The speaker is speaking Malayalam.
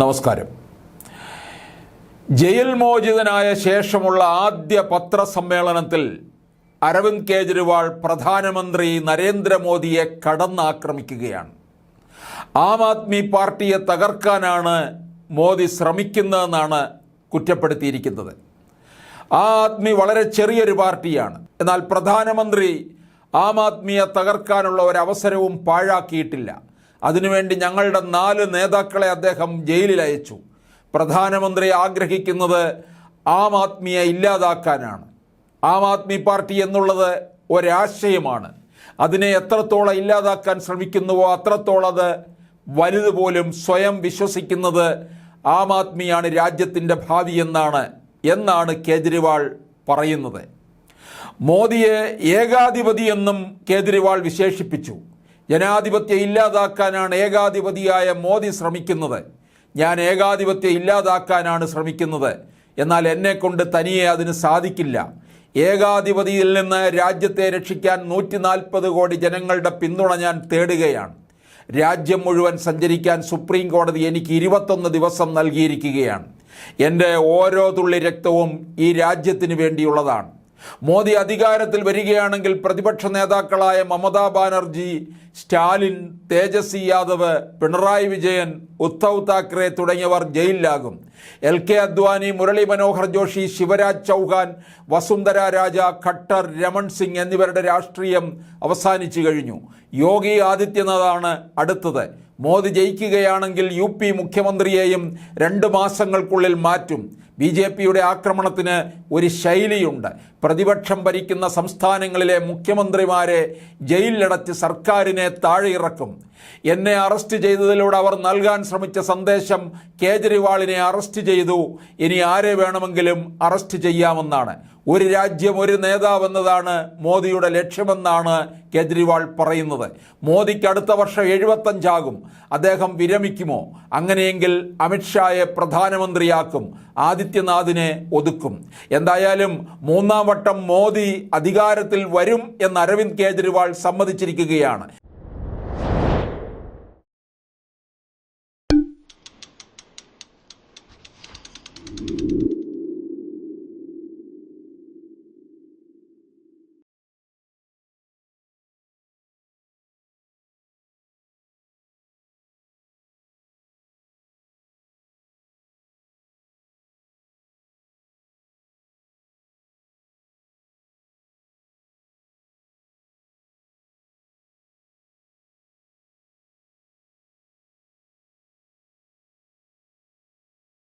നമസ്കാരം. ജയിൽ മോചിതനായ ശേഷമുള്ള ആദ്യ പത്രസമ്മേളനത്തിൽ അരവിന്ദ് കേജ്രിവാൾ പ്രധാനമന്ത്രി നരേന്ദ്രമോദിയെ കടന്നാക്രമിക്കുകയാണ്. ആം ആദ്മി പാർട്ടിയെ തകർക്കാനാണ് മോദി ശ്രമിക്കുന്നതെന്നാണ് കുറ്റപ്പെടുത്തിയിരിക്കുന്നത്. ആ ആദ്മി വളരെ ചെറിയൊരു പാർട്ടിയാണ്. എന്നാൽ പ്രധാനമന്ത്രി ആം ആദ്മിയെ തകർക്കാനുള്ള ഒരവസരവും പാഴാക്കിയിട്ടില്ല. അതിനുവേണ്ടി ഞങ്ങളുടെ നാല് നേതാക്കളെ അദ്ദേഹം ജയിലിൽ അയച്ചു. പ്രധാനമന്ത്രി ആഗ്രഹിക്കുന്നത് ആം ആദ്മിയെ ഇല്ലാതാക്കാനാണ്. ആം ആദ്മി പാർട്ടി എന്നുള്ളത് ഒരാശയമാണ്. അതിനെ എത്രത്തോളം ഇല്ലാതാക്കാൻ ശ്രമിക്കുന്നുവോ അത്രത്തോളം അത് വലുതുപോലും സ്വയം വിശ്വസിക്കുന്നത് ആം ആദ്മിയാണ് രാജ്യത്തിന്റെ ഭാവി എന്നാണ് എന്നാണ് കേജ്രിവാൾ പറയുന്നത്. മോദിയെ ഏകാധിപതി എന്നും കേജ്രിവാൾ വിശേഷിപ്പിച്ചു. ജനാധിപത്യം ഇല്ലാതാക്കാനാണ് ഏകാധിപതിയായ മോദി ശ്രമിക്കുന്നത്. ഞാൻ ഏകാധിപത്യം ഇല്ലാതാക്കാനാണ് ശ്രമിക്കുന്നത്. എന്നാൽ എന്നെ കൊണ്ട് തനിയെ അതിന് സാധിക്കില്ല. ഏകാധിപതിയിൽ നിന്ന് രാജ്യത്തെ രക്ഷിക്കാൻ നൂറ്റി നാൽപ്പത് കോടി ജനങ്ങളുടെ പിന്തുണ ഞാൻ തേടുകയാണ്. രാജ്യം മുഴുവൻ സഞ്ചരിക്കാൻ സുപ്രീം കോടതി എനിക്ക് ഇരുപത്തൊന്ന് ദിവസം നൽകിയിരിക്കുകയാണ്. എന്റെ ഓരോ തുള്ളി രക്തവും ഈ രാജ്യത്തിന് വേണ്ടിയുള്ളതാണ്. മോദി അധികാരത്തിൽ വരികയാണെങ്കിൽ പ്രതിപക്ഷ നേതാക്കളായ മമതാ ബാനർജി സ്റ്റാലിൻ തേജസ്വി യാദവ് പിണറായി വിജയൻ ഉദ്ധവ് താക്കറെ തുടങ്ങിയവർ ജയിലിലാകും. എൽ കെ അദ്വാനി മുരളി മനോഹർ ജോഷി ശിവരാജ് ചൗഹാൻ വസുന്ധര രാജ ഖട്ടർ രമൺ സിംഗ് എന്നിവരുടെ രാഷ്ട്രീയം അവസാനിച്ചു കഴിഞ്ഞു. യോഗി ആദിത്യനാഥാണ് അടുത്തത്. മോദി ജയിക്കുകയാണെങ്കിൽ യു പി മുഖ്യമന്ത്രിയെയും രണ്ട് മാസങ്ങൾക്കുള്ളിൽ മാറ്റും. ബി ജെ പിയുടെ ആക്രമണത്തിന് ഒരു ശൈലിയുണ്ട്. പ്രതിപക്ഷം ഭരിക്കുന്ന സംസ്ഥാനങ്ങളിലെ മുഖ്യമന്ത്രിമാരെ ജയിലിലടച്ച് സർക്കാരിനെ താഴെയിറക്കും. എന്നെ അറസ്റ്റ് ചെയ്തതിലൂടെ അവർ നൽകാൻ ശ്രമിച്ച സന്ദേശം കേജ്രിവാളിനെ അറസ്റ്റ് ചെയ്തു. ഇനി ആരെ വേണമെങ്കിലും അറസ്റ്റ് ചെയ്യാമെന്നാണ്. ഒരു രാജ്യം ഒരു നേതാവെന്നതാണ് മോദിയുടെ ലക്ഷ്യമെന്നാണ് കേജ്രിവാൾ പറയുന്നത്. മോദിക്ക് അടുത്ത വർഷം എഴുപത്തഞ്ചാകും. അദ്ദേഹം വിരമിക്കുമോ? അങ്ങനെയെങ്കിൽ അമിത്ഷായെ പ്രധാനമന്ത്രിയാക്കും. ആദിത്യനാഥിനെ ഒതുക്കും. എന്തായാലും മൂന്നാം വട്ടം മോദി അധികാരത്തിൽ വരും എന്ന് അരവിന്ദ് കേജ്രിവാൾ സമ്മതിച്ചിരിക്കുകയാണ്.